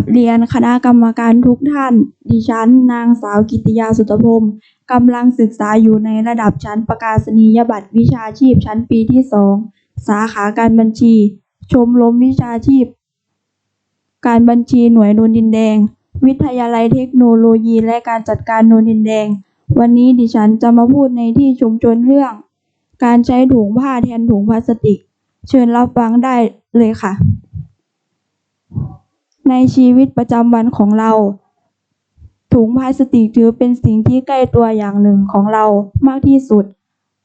บเรียนคณะกรรมการทุกท่าน ดิฉัน นางสาวกิติยาสุตพรมกำลังศึกษาอยู่ในระดับชั้นประกาศนียบัตรวิชาชีพชั้นปีที่สอง สาขาการบัญชี ชมรมวิชาชีพ การบัญชีหน่วยนนดินแดง วิทยาลัยเทคโนโลยีและการจัดการนนดินแดง วันนี้ดิฉันจะมาพูดในที่ชุมชนเรื่อง การใช้ถุงผ้าแทนถุงพลาสติก เชิญรับฟังได้เลยค่ะ ในชีวิตประจำวันของเรา ถุงพลาสติกถือเป็นสิ่งที่ใกล้ตัวอย่างหนึ่งของเรามากที่สุด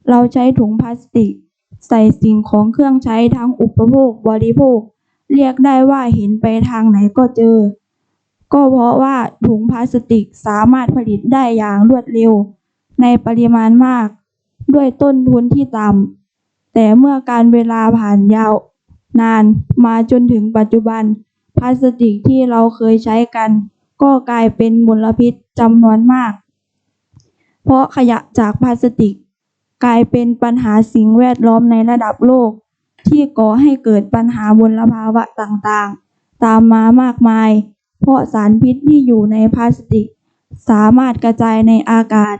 เราใช้ถุงพลาสติก ใส่สิ่งของเครื่องใช้ทั้งอุปโภคบริโภค เรียกได้ว่าเห็นไปทางไหนก็เจอ ก็เพราะว่าถุงพลาสติกสามารถผลิตได้อย่างรวดเร็ว ในปริมาณมาก ด้วยต้นทุนที่ต่ำแต่เมื่อการเวลาผ่านยาวนานมาจนถึงปัจจุบัน พลาสติกที่เราเคยใช้กัน ก็กลายเป็นมลพิษจำนวนมาก เพราะขยะจากพลาสติก กลายเป็นปัญหาสิ่งแวดล้อมในระดับโลก ที่ก่อให้เกิดปัญหามลภาวะต่างๆ ตามมามากมาย เพราะสารพิษที่อยู่ในพลาสติก สามารถกระจายในอากาศ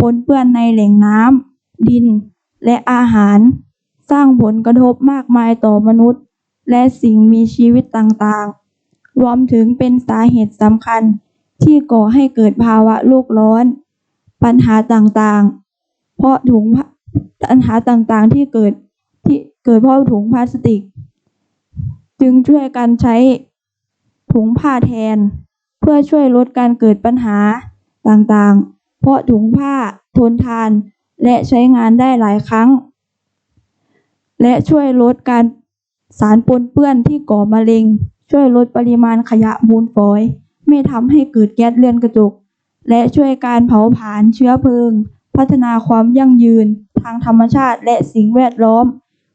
ปนเปื้อนในแหล่งน้ำดินและอาหาร สร้างผลกระทบมากมายต่อมนุษย์ และสิ่งมีชีวิตต่างๆ รวมถึงเป็นสาเหตุสำคัญที่ก่อให้เกิดภาวะโลกร้อน ปัญหาต่างๆ เพราะถุงพลาปัญหาต่างๆที่เกิดที่เกิดเพราะถุงพลาสติก จึงช่วยกันใช้ถุงผ้าแทน เพื่อช่วยลดการเกิดปัญหาต่างๆ เพราะถุงผ้าทนทานและใช้งานได้หลายครั้ง และช่วยลดการ สารปนเปื้อนที่ก่อมะเร็ง ช่วยลดปริมาณขยะมูลฝอย ไม่ทำให้เกิดแก๊สเรือนกระจก และช่วยการเผาผลาญเชื้อเพลิง พัฒนาความยั่งยืน ทางธรรมชาติและสิ่งแวดล้อม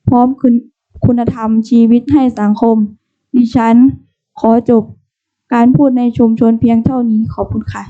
พร้อมคุณคุณธรรมชีวิตให้สังคม ดิฉัน ขอจบการพูดในชุมชนเพียงเท่านี้ขอบคุณค่ะ